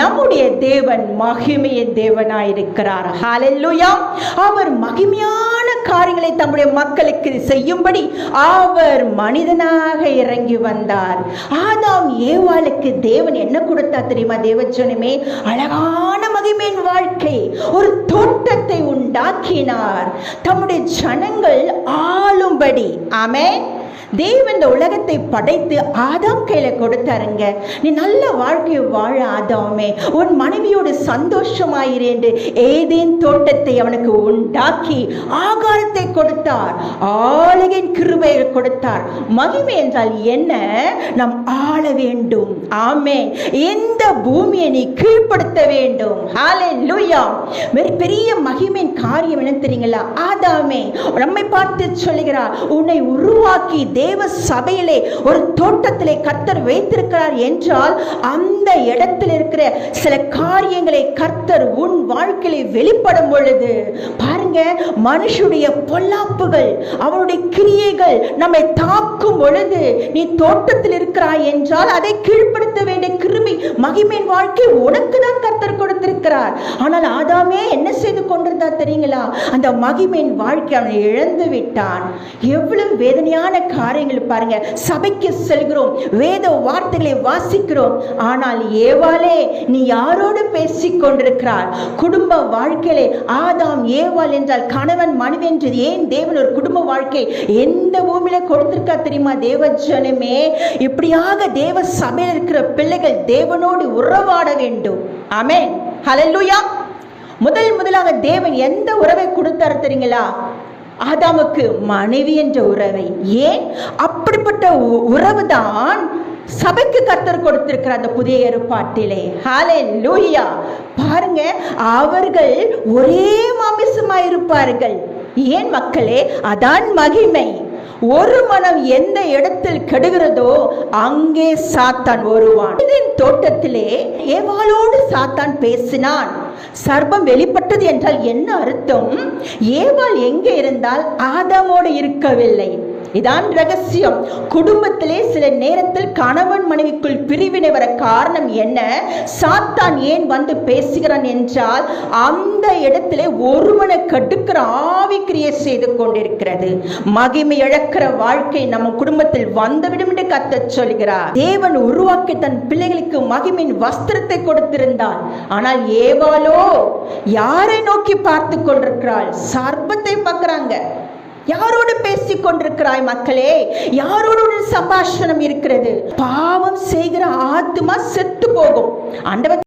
நம்முடைய தேவன் மகிமைய தேவனாயிருக்கிறார். ஹாலெல்லுயா அவர் மகிமையான காரியங்களை தம்முடைய மக்களுக்கு செய்யும்படி அவர் மனிதனாக இறங்கி வந்தார். ஆதாம் ஏவாளுக்கு தேவன் என்ன கொடுத்தா தெரியுமா? தேவச்சனுமே அழகான மகிமையின் வாழ்க்கை. ஒரு தோட்டத்தை உண்டாக்கினார். தம்முடைய ஜனங்கள் ஆளும்படி. ஆமே தேவன் இந்த உலகத்தை படைத்து ஆதாம் கையில கொடுத்தாருங்க. நீ நல்ல வாழ்க்கையை வாழ ஆதாமே. உன் மனைவியோடு சந்தோஷமாயிரேண்டு ஏதேன் தோட்டத்தை அவனுக்கு உண்டாக்கி ஆகாரத்தை கொடுத்தார். ஆளுகின் கிருபையை கொடுத்தார். மகிமை என்றால் என்ன? நாம் ஆள வேண்டும். ஆமே எந்த பூமியை நீ கீழ்ப்படுத்த வேண்டும். ஹாலே லூயா பெரிய மகிமையின் காரியம் என்ன தெரியுங்களா? ஆதாமே. நம்மை பார்த்து சொல்லுகிறார் உன்னை உருவாக்கி தேவ சபையிலே ஒரு தோட்டத்திலே கர்த்தர் வைத்திருக்கிறார் என்றால் அந்த இடத்தில் இருக்கிற சில காரியங்களை கர்த்தர் உன் வாழ்க்கையிலே வெளிப்படும் பொழுது பாருங்க மனுஷுடைய பொல்லாப்புகள் அவனுடைய கிரியைகள் நம்மை தாக்கும் பொழுது நீ தோட்டத்தில் இருக்கிறாய் என்றால் அதை கீழ்ப்படுத்த மகிமையின் வாழ்க்கை உனக்கு தான் கர்த்தர் கொடுத்திருக்கிறார். ஆனால் ஆதாமே என்ன செய்து கொண்டிருந்தா தெரியுங்களா? அந்த மகிமையின் வாழ்க்கை அவனை இழந்து விட்டான். எவ்வளவு வேதனையான காரியங்கள் பாருங்க. சபைக்கு செல்கிறோம். வேத வார்த்தைகளை வாசிக்கிறோம். ஆனால் ஏவாளே நீ யாரோடு பேசிக் கொண்டிருக்கிறார் குடும்ப வாழ்க்கையிலே ஆதாம் ஏவாள் என்றால் கணவன் மனைவி என்று ஏன் தேவன் ஒரு குடும்ப வாழ்க்கை எந்த பூமியில கொடுத்திருக்கா தெரியுமா? தேவஜனமே இப்படியாக தேவ சபையில் இருக்கிற பிள்ளைகள் தேவனோடு உறவாட வேண்டும். ஆமே ஹலல்லுயா முதல் முதலாக தேவன் எந்த உறவை கொடுத்தார் தெரியுங்களா? ஆதாமுக்கு மனைவி என்ற உறவை. ஏன்? அப்படிப்பட்ட உ- உறவுதான் சபைக்கு கத்தர் கொடுத்திருக்கிற அந்த புதிய ஏற்பாட்டிலே. ஹாலே லூயா பாருங்க அவர்கள் ஒரே மாமிசமாய் இருப்பார்கள் ஏன் மக்களே? அதான் மகிமை. ஒரு மனம் எந்த இடத்தில் கெடுகிறதோ அங்கே சாத்தான் வருவான். இதன் தோட்டத்திலே ஏவாளோடு சாத்தான் பேசினான். சர்பம் வெளிப்பட்டது என்றால் என்ன அர்த்தம்? ஏவாள் எங்கே இருந்தால் ஆதாமோடு இருக்கவில்லை. இதான் ரகசியம். குடும்பத்திலே சில நேரத்தில் கணவன் மனைவிக்குள் பிரிவினை வர காரணம் என்ன? சாத்தான் ஏன் வந்து பேசுகிறான் என்றால் அந்த இடத்திலே ஒருவனை கடுக்கிற ஆவிக்கிரியை செய்து கொண்டிருக்கிறது. மகிமை இழக்கிற வாழ்க்கை நம்ம குடும்பத்தில் வந்துவிடும் என்று கத்த சொல்கிறார். தேவன் உருவாக்கி தன் பிள்ளைகளுக்கு மகிமையின் வஸ்திரத்தை கொடுத்திருந்தார் ஆனால் ஏவாளோ யாரை நோக்கி பார்த்து கொண்டிருக்கிறாள்? சர்ப்பத்தை பார்க்கிறாங்க. யாரோடு பேசிக் கொண்டிருக்கிறாய் மக்களே? யாரோடு சம்பாஷணம் இருக்கிறது? பாவம் செய்கிற ஆத்மா செத்து போகும் ஆண்டவர்